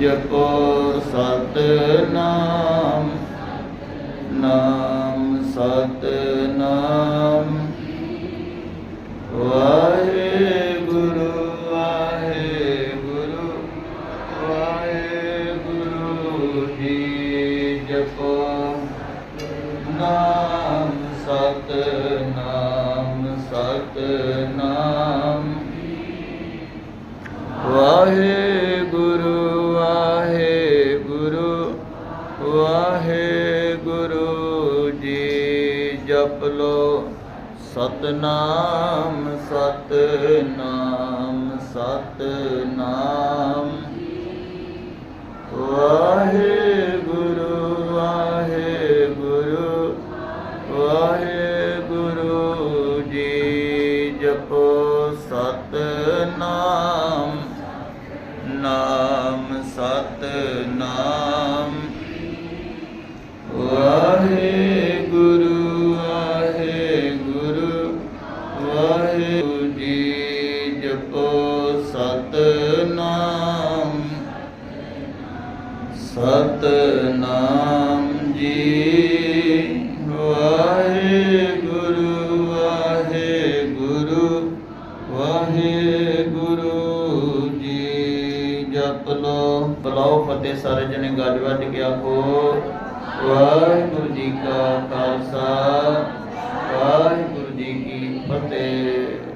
ਜਪੋ ਸਤਨਾਮ ਨਾਮ ਸਤਨਾਮ। ਵਾਹਿਗੁਰੂ ਵਾਹਿਗੁਰੂ ਵਾਹਿਗੁਰੂ ਜੀ ਜਪੋ। ਨਾਮ ਸਤਨਾਮ ਸਤਨਾਮ। ਵਾਹਿਗੁਰੂ ਜਪ ਲੋ ਸਤਨਾਮ ਸਤਨਾਮ ਸਤਨਾਮ। ਵਾਹਿਗੁਰੂ ਵਾਹਿਗੁਰੂ ਵਾਹਿਗੁਰੂ ਜੀ ਜਪੋ। ਸਤਨਾਮ ਨਾਮ ਸਤਨਾਮ। ਵਾਹਿਗੁਰੂ ਜੀ ਜਪੋ ਸਤਨਾਮ। ਸਤਨਾਮ ਜੀ ਵਾਹਿਗੁਰੂ ਵਾਹਿਗੁਰੂ ਵਾਹਿਗੁਰੂ ਜੀ। ਜਪ ਲੋ। ਬਲਾਓ ਫਤਿਹ ਸਾਰੇ ਜਣੇ ਗੱਜ ਵੱਜ ਕੇ ਆਖੋ। ਵਾਹਿਗੁਰੂ ਜੀ ਕਾ ਜੀ ਕੀ ਫਤਿਹ।